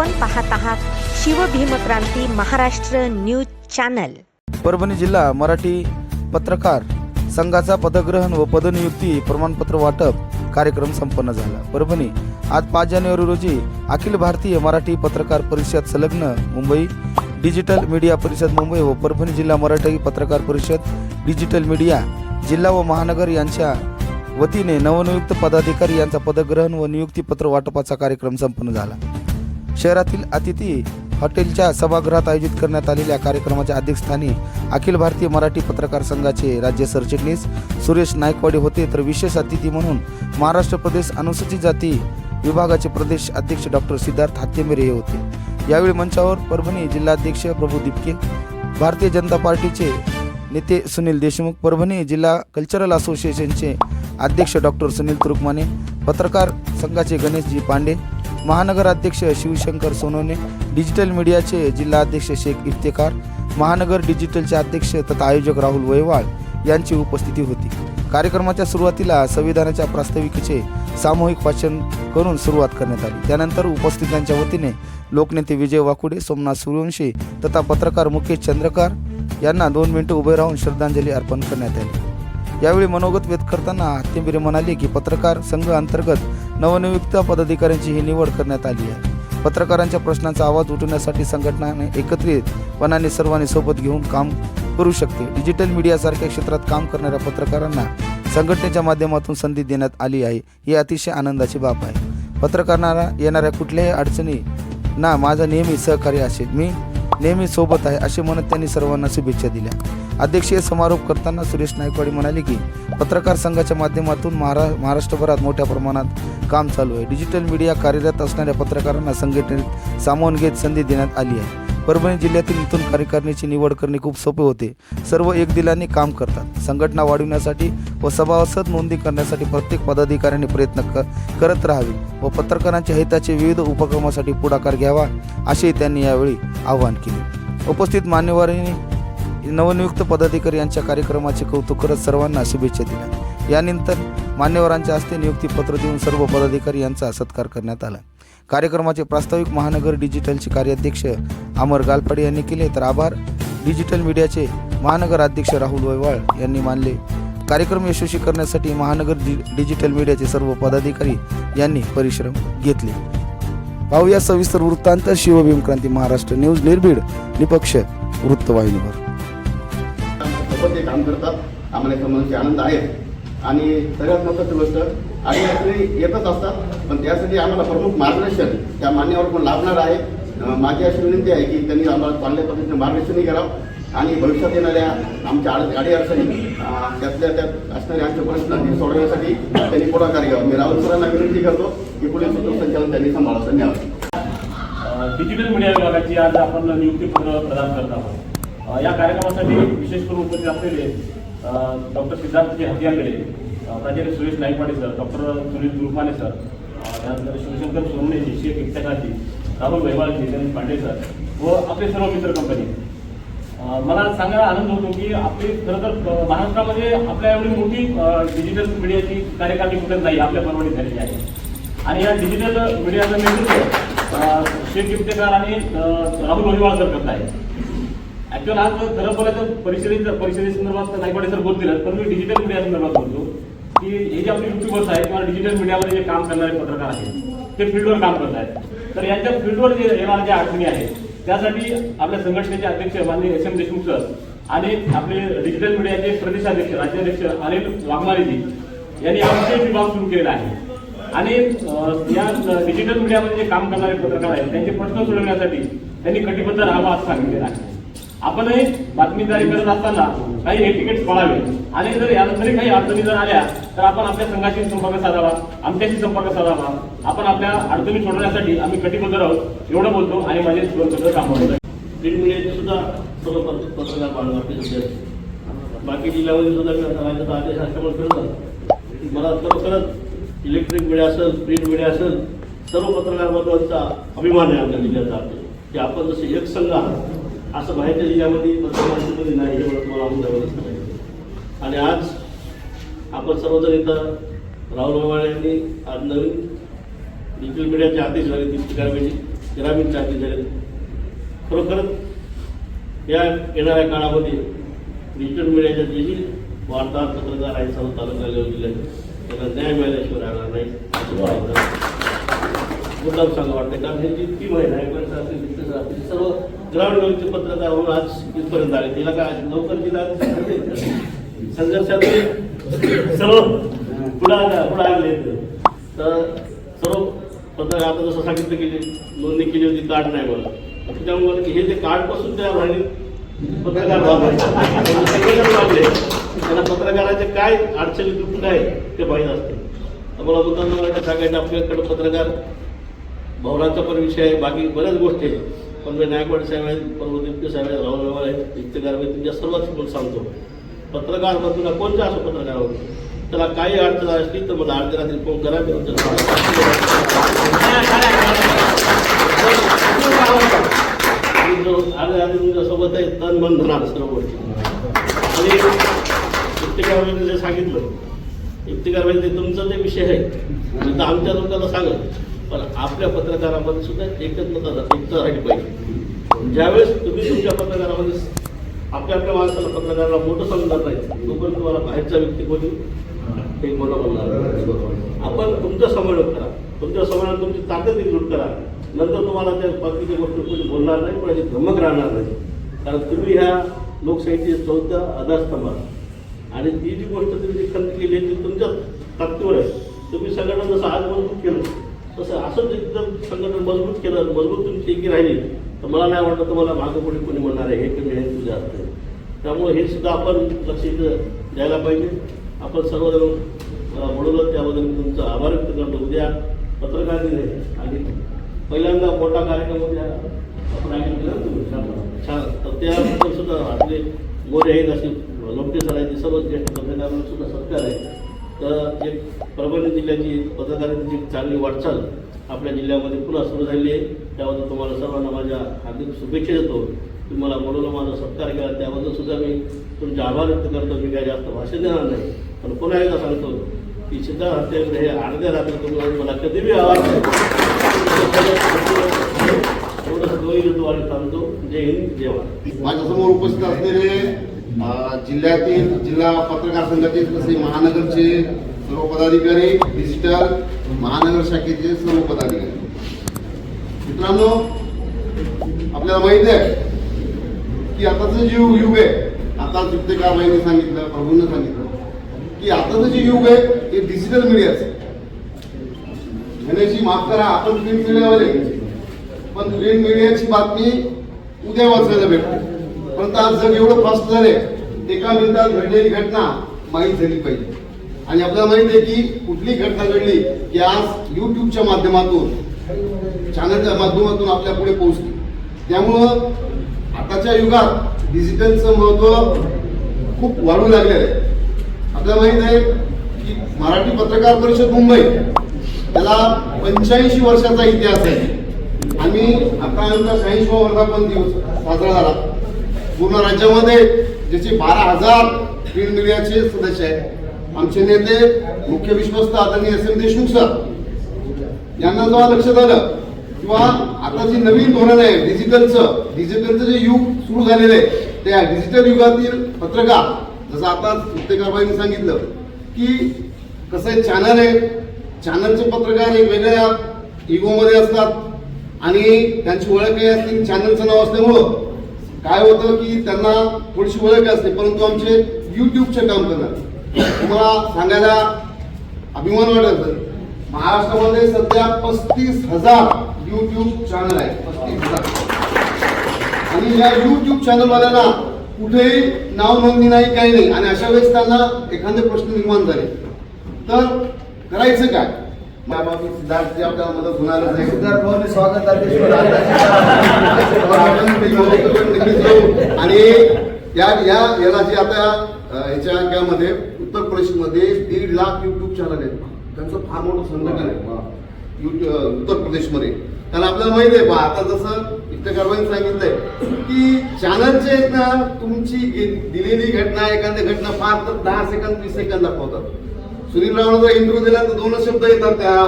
आपण पाहत आहात शिवभीमक्रांती महाराष्ट्र न्यूज चॅनल. परभणी जिल्हा मराठी पत्रकार संघाचा पदग्रहण व पदनियुक्ती प्रमाणपत्र वाटप कार्यक्रम संपन्न झाला. परभणी आज पाच जानेवारी रोजी अखिल भारतीय मराठी पत्रकार परिषद संलग्न मुंबई डिजिटल मीडिया परिषद मुंबई व परभणी जिल्हा मराठी पत्रकार परिषद डिजिटल मीडिया जिल्हा व महानगर यांच्या वतीने नवनियुक्त पदाधिकारी यांचा पदग्रहण व नियुक्तीपत्र वाटपाचा कार्यक्रम संपन्न झाला. शहरातील अतिथी हॉटेलच्या सभागृहात आयोजित करण्यात आलेल्या कार्यक्रमाच्या अध्यक्षस्थानी अखिल भारतीय मराठी पत्रकार संघाचे राज्य सरचिटणीस सुरेश नायकवाडे होते. तर विशेष अतिथी म्हणून महाराष्ट्र प्रदेश अनुसूचित जाती विभागाचे प्रदेश अध्यक्ष डॉक्टर सिद्धार्थ हात्यमेरे हे होते. यावेळी मंचावर परभणी जिल्हाध्यक्ष प्रभू दिपके भारतीय जनता पार्टीचे नेते सुनील देशमुख परभणी जिल्हा कल्चरल असोसिएशनचे अध्यक्ष डॉक्टर सुनील तुरुकमाने पत्रकार संघाचे गणेशजी पांडे महानगर अध्यक्ष शिवशंकर सोनवणे डिजिटल मीडियाचे जिल्हा अध्यक्ष शेख इफ्तेकार महानगर डिजिटलचे अध्यक्ष तथा आयोजक राहुल वयवाळ यांची उपस्थिती होती. कार्यक्रमाच्या सुरुवातीला संविधानाच्या प्रास्ताविकेचे सामूहिक वाचन करून सुरुवात करण्यात आली. त्यानंतर उपस्थितांच्या वतीने लोकनेते विजय वाकुडे सोमनाथ सूर्यवंशी तथा पत्रकार मुकेश चंद्रकार यांना दोन मिनिटं उभे राहून श्रद्धांजली अर्पण करण्यात आली. यावेळी मनोगत व्यक्त करताना हत्तींबिरे म्हणाले की पत्रकार संघ अंतर्गत नवनियुक्त पदाधिकाऱ्यांची ही निवड करण्यात आली आहे. पत्रकारांच्या प्रश्नांचा आवाज उठवण्यासाठी संघटनाने एकत्रितपणाने सर्वांनी सोबत घेऊन काम करू शकते. डिजिटल मीडियासारख्या क्षेत्रात काम करणाऱ्या पत्रकारांना संघटनेच्या माध्यमातून संधी देण्यात आली आहे ही अतिशय आनंदाची बाब आहे. पत्रकारांना येणाऱ्या कुठल्याही अडचणी ना माझा नेहमी सहकार्य असेल मी नेहमी सोबत आहे असे म्हणत त्यांनी सर्वांना शुभेच्छा दिल्या. अध्यक्षीय समारोप करताना सुरेश नायकवाडी म्हणाले की पत्रकार संघाच्या माध्यमातून महारा महाराष्ट्रभरात मोठ्या प्रमाणात काम चालू आहे. डिजिटल मीडिया कार्यरत असणाऱ्या पत्रकारांना संघटनेत सामावून घेत संधी देण्यात आली आहे. परभणी जिल्ह्यातील इथून कार्यकारिणीची निवड करणे खूप सोपे होते. सर्व एक दिलाने काम करतात. संघटना वाढविण्यासाठी व सभासद नोंदी करण्यासाठी प्रत्येक पदाधिकाऱ्याने प्रयत्न कर करत राहावे व पत्रकारांच्या हिताचे विविध उपक्रमासाठी पुढाकार घ्यावा असेही त्यांनी यावेळी आवाहन केले. उपस्थित मान्यवरांनी नवनियुक्त पदाधिकारी यांच्या कार्यक्रमाचे कौतुक करत सर्वांना शुभेच्छा दिल्या. यानंतर मान्यवरांच्या हस्ते नियुक्तीपत्र देऊन सर्व पदाधिकारी यांचा सत्कार करण्यात आला. कार्यक्रमाचे प्रास्ताविक महानगर डिजिटलचे कार्याध्यक्ष अमर गालपाडे यांनी केले तर आभार. डिजिटल मीडियाचे महानगर अध्यक्ष राहुल वैवाळ यांनी मानले. कार्यक्रम यशस्वी करण्यासाठी महानगर डि डिजिटल मीडियाचे सर्व पदाधिकारी यांनी परिश्रम घेतले. पाहूया सविस्तर वृत्तांत. शिवभीम क्रांती महाराष्ट्र न्यूज. निर्भीड निपक्ष वृत्तवाहिनीवर. सोबत ते काम करतात. आम्हाला याचा आनंद आहे. आणि सगळ्यात महत्त्वाची गोष्ट आणि येतच असतात पण त्यासाठी आम्हाला प्रमुख मार्गदर्शन त्या मान्यावर पण लाभणार आहे? माझी अशी विनंती आहे की त्यांनी आम्हाला चांगल्या पद्धतीने मार्गदर्शनही करावं. आणि भविष्यात येणाऱ्या आमच्या अड अडचणी त्यातल्या त्यात असणारे आमचे प्रश्न हे सोडवण्यासाठी त्यांनी पुढाकार घ्यावा. मी राहुल सरांना विनंती करतो की पुढे संचालन त्यांनी सांभाळावं. धन्यवाद. डिजिटल मीडिया विभागाची आज आपण नियुक्ती प्रदान करत आहोत. या कार्यक्रमासाठी विशेष करून उपस्थित असलेले डॉक्टर सिद्धार्थजी हत्याकडे प्राचार्य Suresh Naikwade sir doctor Sunil Turpane sir त्यानंतर शिवशंकर सोमनेजी शेख इफ्तेखाजी राहुल वैवाळजी गणेश पांडे सर व आपले सर्व मित्र कंपनी मला सांगायला आनंद होतो की आपली खरं तर महाराष्ट्रामध्ये आपल्या एवढी मोठी डिजिटल मीडियाची कार्यकारिणी कुठेच नाही आपल्या परवडीत झालेली आहे. आणि या डिजिटल मीडियाचं नेतृत्व शेख इफ्तेकार आणि राहुल राहुल वहिवाळकर करत आहे ऍक्च्युअल आज खरं बोलायचं परिषदेच्या परिषदेसंदर्भात नायकवाडे सर बोलतील पण मी डिजिटल मीडिया संदर्भात बोलतो. की हे जे आपले युट्यूबर्स आहेत किंवा डिजिटल मीडियामध्ये जे काम करणारे पत्रकार आहेत ते फील्डवर काम करत आहेत. तर यांच्या फील्डवर जे येणाऱ्या ज्या अडचणी आहेत त्यासाठी आपल्या संघटनेचे अध्यक्ष माननीय एस एम देशमुख सर आणि आपले डिजिटल मीडियाचे प्रदेशाध्यक्ष राज्याध्यक्ष अनिल वाघमारेजी यांनी हा विभाग सुरू केलेला आहे. आणि या डिजिटल मीडियामध्ये जे काम करणारे पत्रकार आहेत त्यांचे प्रश्न सोडवण्यासाठी त्यांनी कटिबद्ध राहावा असं सांगितलेलं आहे. आपणही बातमीदारी करत असताना काही एटिकेट्स तिकीट पळावे. आणि जर यानंतरही काही अडचणी जर आल्या तर आपण आपल्या संघाशी संपर्क साधावा आमच्याशी संपर्क साधावा. आपण आपल्या अडचणी सोडवण्यासाठी आम्ही कटिबद्ध आहोत एवढं बोलतो आणि माझे दोन काम थांबवतो प्रिंट मीडियाचे सुद्धा सर्व पत्र- पत्रकार बांधव आपले सध्या बाकी जिल्ह्यामध्ये सुद्धा मी आता राज्याचा आदेश असल्यामुळे करत मला खरोखरच इलेक्ट्रिक मीडिया असेल प्रिंट मीडिया असेल सर्व पत्रकार पत्रकारांबद्दलचा अभिमान आहे आमच्या जिल्ह्याचा. की आपण जसे एक संघ आहात असं बाहेरच्या जिल्ह्यामध्ये पत्रकारांमध्ये नाही हे मला तुम्हाला अगोदरच सांगायचं आणि आज आपण सर्वजण इथं राहुल मवाळ यांनी आज नवीन डिजिटल मीडियाचे आदेश झाले ती ठिकाणी ग्रामीण झाले. खरोखरच या येणाऱ्या काळामध्ये डिजिटल मीडियाच्या जे जी वार्ताहर पत्रकार आहेत सर्व तालुका लेवल जिल्ह्यात त्यांना न्याय मिळाल्याशिवाय राहणार नाही असं मुद्दाम सांगा वाटतं. कारण हे जी टीम आहे नायकवाडचं असेल असेल सर्व ग्रामीण लेवलचे पत्रकार होऊन आज इथपर्यंत आले. तिला काय लवकर तिला संघर्षातले सर्व पुढे पुढे आले तर सर्व पत्रकार आता जसं सांगितलं की नोंदणी केली होती कार्ड नाही मला त्याच्यामुळे की हे ते कार्डपासून तयार पत्रकार वागले. त्यांना पत्रकाराचे काय अडचणी दुःख काय ते माहीत असते. आम्हाला मुद्दा सांगायचं आपल्याकडे पत्रकार भवनाचा पण विषय आहे बाकी बऱ्याच गोष्टी आहेत. पण नायकवाड साहेब आहेत पर्वदिप्य साहेब आहेत राहुल नवाल आहेत इत्यकार आहेत तुमच्या सर्वात समोर सांगतो. पत्रकार तुला कोणत्या असो पत्रकार होतो त्याला काही अडचण असली तर मला अर्ध्या रात्री फोन करा मी तुमच्या अर्ध्या रात्री तुमच्यासोबत आहे तन मन धनार सर्व गोष्टी. आणि इफ्तिकार जे सांगितलं इफ्तिकार म्हणजे ते तुमचं ते विषय आहे तर आमच्या लोकांना सांगत पण आपल्या पत्रकारामध्ये सुद्धा एकच मत राहिली पाहिजे. ज्यावेळेस तुम्ही तुमच्या पत्रकारामध्ये आपल्या आपल्या माणसाला पत्रकाराला मोठं समजणार नाही तोपर्यंत तुम्हाला बाहेरचा व्यक्ती कोणी? हे मोठं बोलणार आपण तुमचं समन्वय करा. तुमच्या समन्वयात तुमची ताकद एकजूट करा. नंतर तुम्हाला त्या बाकीच्या गोष्टी कोणी बोलणार नाही कोणाची धमक राहणार नाही. कारण तुम्ही ह्या लोकशाहीची चौथ्या आधारस्तंभ आणि ती जी गोष्ट तुम्ही जी खंत केली आहे ती तुमच्या ताकदीवर आहे. तुम्ही सगळ्यांना जसं आज केलं तसं असंच एकदम संघटन मजबूत केलं मजबूत तुमची एकी राहिली तर मला नाही वाटतं तुम्हाला मागं पुढे कोणी म्हणणार आहे हे कमी आहे तुझ्या असते त्यामुळे हे सुद्धा आपण लक्ष इथं द्यायला पाहिजे. आपण सर्वजण म्हणूनच त्याबद्दल मी तुमचा आभार व्यक्त करतो. उद्या पत्रकार दिले आणि पहिल्यांदा मोठा कार्यक्रम उद्या आपण ऐकलं छान. तर त्याबद्दल सुद्धा आपले गोरे आहेत असे लोमटे सर आहेत सर्व ज्येष्ठ पत्रकारांना सुद्धा सत्कार आहे. तर एक परभणी जिल्ह्याची पत्रकारांची चांगली वाटचाल आपल्या जिल्ह्यामध्ये पुन्हा सुरू झालेली आहे. त्याबद्दल तुम्हाला सर्वांना माझ्या हार्दिक शुभेच्छा देतो. तुम्ही मला बोलवलं माझा सत्कार केला. त्याबद्दल सुद्धा मी तुमचे आभार व्यक्त करतो. मी काय जास्त भाषण देणार नाही. पण पुन्हा एकदा सांगतो की सिद्धार्थ हत्याग्रह हे अर्ध्या रात्री तुम्ही मला कधी बी आवाज एवढंच सांगतो देतो आणि थांबतो. जय हिंद जय महाराज माझ्यासमोर उपस्थित असलेले जिल्ह्यातील जिल्हा पत्रकार संघाचे तसे महानगरचे सर्व पदाधिकारी डिजिटल महानगर शाखेचे सर्व पदाधिकारी. मित्रांनो आपल्याला माहिती आहे की आताचं जे युग आहे आता चित्तेकारबाईंनी सांगितलं प्रभूंना सांगितलं की आताचं जे युग आहे हे डिजिटल मीडियाचं आहे. माफ करा आपण प्रिंट मीडियावर पण प्रिंट मीडियाची बातमी उद्या वाचायला भेटते. परंतु आज जग एवढं फास्ट झालंय एका मिनिटात घडलेली घटना माहीत झाली पाहिजे. आणि आपल्याला माहिती आहे की कुठली घटना घडली की आज युट्यूबच्या माध्यमातून चॅनलच्या माध्यमातून आपल्या पुढे पोहोचली. त्यामुळं आताच्या युगात डिजिटलचं महत्त्व खूप वाढू लागलेलं आहे. आपल्याला माहीत आहे की मराठी पत्रकार परिषद मुंबई त्याला पंच्याऐंशी वर्षाचा इतिहास आहे. आणि आता आमचा शहाऐंशी वर्धापन दिवस साजरा झाला. पूर्ण राज्यामध्ये ज्याचे बारा हजार प्रिंट मीडियाचे सदस्य आहेत. आमचे नेते मुख्य विश्वस्त आदरणीय एस एम देशमुख सर. यांना जेव्हा लक्षात आलं किंवा आता जे नवीन धोरण आहे डिजिटलचं डिजिटलचं जे युग सुरू झालेलं आहे त्या डिजिटल युगातील पत्रकार जसं आता सुप्तेकरबाईंनी सांगितलं की कसं आहे चॅनल आहे. चॅनलचे पत्रकार एक वेगळ्या इगोमध्ये असतात. आणि त्यांची ओळख काही असते चॅनलचं नाव असल्यामुळं. काय होतं की त्यांना थोडीशी ओळख असते परंतु आमचे युट्यूबचे काम करणार तुम्हाला सांगायला अभिमान वाटत महाराष्ट्रामध्ये सध्या पस्तीस हजार युट्यूब चॅनल आहे पस्तीस हजार. आणि या युट्यूब चॅनलवाल्यांना कुठेही नाव नोंदणी नाही काही नाही. आणि अशा वेळेस त्यांना एखादे प्रश्न निर्माण झाले. तर करायचं काय? मायबाप सिद्धार्थजी आपल्याला मदत होणारच आहे सिद्धार्थ भाऊनी स्वागत आणि या या जे आता याच्या यामध्ये उत्तर प्रदेशमध्ये दीड लाख युट्यूब चॅनल आहेत. त्यांचं फार मोठं संघटन आहे. युट्यूब उत्तर प्रदेशमध्ये. कारण आपल्याला माहिती आहे बा आता जसं इफ्तेकारबाईंनी सांगितलंय की चॅनलचे आहेत ना तुमची दिलेली घटना एखादी घटना फार तर दहा सेकंद वीस सेकंद दाखवतात. सुनील रावणाचा इंटरव्ह्यू दिला तर दोनच शब्द येतात त्या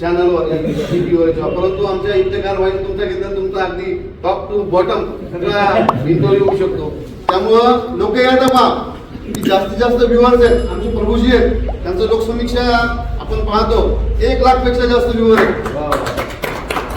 चॅनलवर टीव्हीवर परंतु आमच्या इफ्तेकार वाईज तुमच्या घेतलं तुमचं अगदी टॉप टू बॉटम भिंतवर येऊ शकतो. त्यामुळं लोक पहा. की जास्तीत जास्त व्ह्युअर्स आहेत आमचे प्रभूजी आहेत त्यांचं लोकसमीक्षा आपण पाहतो. एक लाखपेक्षा जास्त व्ह्युअर आहेत.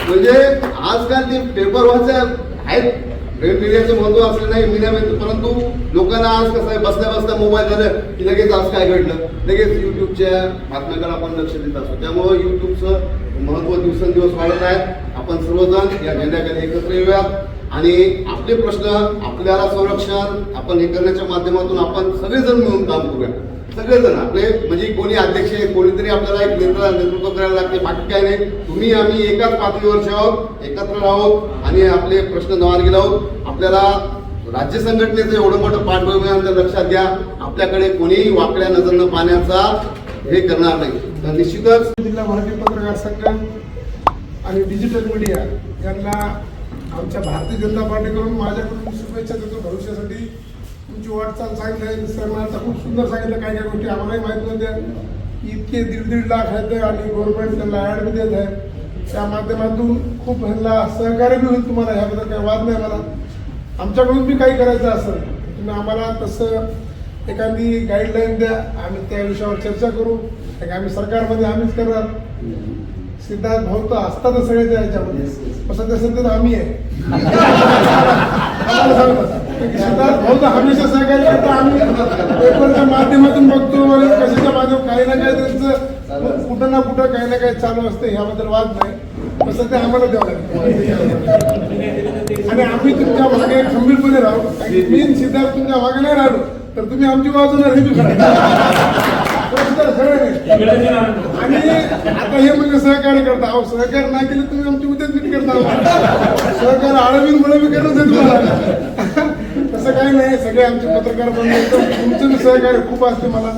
म्हणजे आजकाल ते पेपर वाचाय आहेत प्रिंट मीडियाचं महत्त्व असलं नाही मीडिया म्हणजे परंतु लोकांना आज कसं आहे बसल्या बसल्या मोबाईल झालं की लगेच आज काय घडलं? लगेच युट्यूबच्या बातम्याकडे आपण लक्ष देत असतो. त्यामुळं युट्यूबचं महत्त्व दिवसेंदिवस वाढत आहे. आपण सर्वजण या झेंड्याकडे एकत्र येऊयात. आणि आपले प्रश्न आपल्याला संरक्षण आपण हे करण्याच्या माध्यमातून आपण सगळेजण मिळून काम करूया सगळेजण आपले. म्हणजे कोणी अध्यक्ष आहे कोणीतरी आपल्याला एक निर्णय नेतृत्व करायला लागते. बाकी काय नाही. तुम्ही आम्ही एकाच पातळीवरचे आहोत एकत्र आहोत आणि आपले प्रश्न नवानगीला आहोत. आपल्याला राज्य संघटनेचं एवढं मोठं पाठबळ लक्षात घ्या. आपल्याकडे कोणीही वाकड्या नजरनं पाण्याचा हे करणार नाही. तर निश्चितच जिल्हा भारतीय पत्रकार संघ आणि डिजिटल मीडिया यांना आमच्या भारतीय जनता पार्टीकडून माझ्याकडून शुभेच्छा देतो. भविष्यासाठी तुमची वाटचाल सांगितलं सरांना आता खूप सुंदर सांगितलं काही काही गोष्टी आम्हालाही माहीत नव्हत्या. की इतके दीड दीड लाख आहेत आणि गव्हर्नमेंट त्यांना ॲड बी देत आहे. त्या माध्यमातून खूप ह्यांना सहकार्य बी होईल तुम्हाला ह्याबद्दल काही वाद नाही मला आमच्याकडून बी काही करायचं असेल तुम्ही आम्हाला तसं एखादी गाईडलाईन द्या आम्ही त्या विषयावर चर्चा करू. आम्ही सरकारमध्ये आम्हीच करणार. सिद्धार्थ भाऊ तर असतातच सगळे त्या ह्याच्यामध्ये पण सध्या सध्या तर आम्ही आहे. सिद्धार्थ भाऊ तर हमेशा सहकार्य करतो आम्ही पेपरच्या माध्यमातून बघतो आणि कशाच्या माध्यमातून काही ना काही त्यांचं कुठं ना कुठं काही ना काही चालू असते ह्याबद्दल वाद नाही. पण सध्या आम्हाला द्यावं लागतं आणि आम्ही तुमच्या मागे खंबीरपणे राहू. मी सिद्धार्थ तुमच्या मागे नाही राहिलो तर तुम्ही आमची बाजूला हे बी खरं खरं तर खरं नाही वेळेची नाव आणि आता हे म्हणजे सहकार्य करता. अहो सहकार्य नाही केलं तुम्ही आमची उद्याच नीट करता. सहकार्य आळवीन मुळे करणंच आहे तुम्हाला. तसं काही नाही. सगळे आमचे पत्रकार बंधू तुमचं बी सहकार्य खूप असते मला.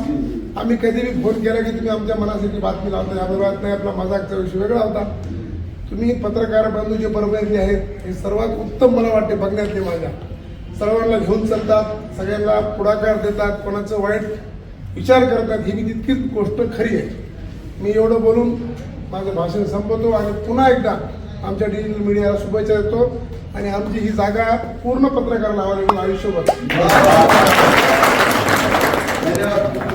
आम्ही कधी बी फोन केला की तुम्ही आमच्या मनासाठी बातमी लावता. याबरोबर नाही आपला मजाकचा विषय वेगळा होता. तुम्ही पत्रकार बंधू जे परभणी आहेत हे सर्वात उत्तम मला वाटते बघण्यातले माझ्या सर्वांना घेऊन चालतात. सगळ्यांना पुढाकार देतात. कोणाचं वाईट विचार करतात ही मी तितकीच गोष्ट खरी आहे. मी एवढं बोलून माझं भाषण संपवतो आणि पुन्हा एकदा आमच्या डिजिटल मीडियाला शुभेच्छा देतो आणि आमची ही जागा पूर्ण पत्रकार लावायला आयुष्यभर. धन्यवाद.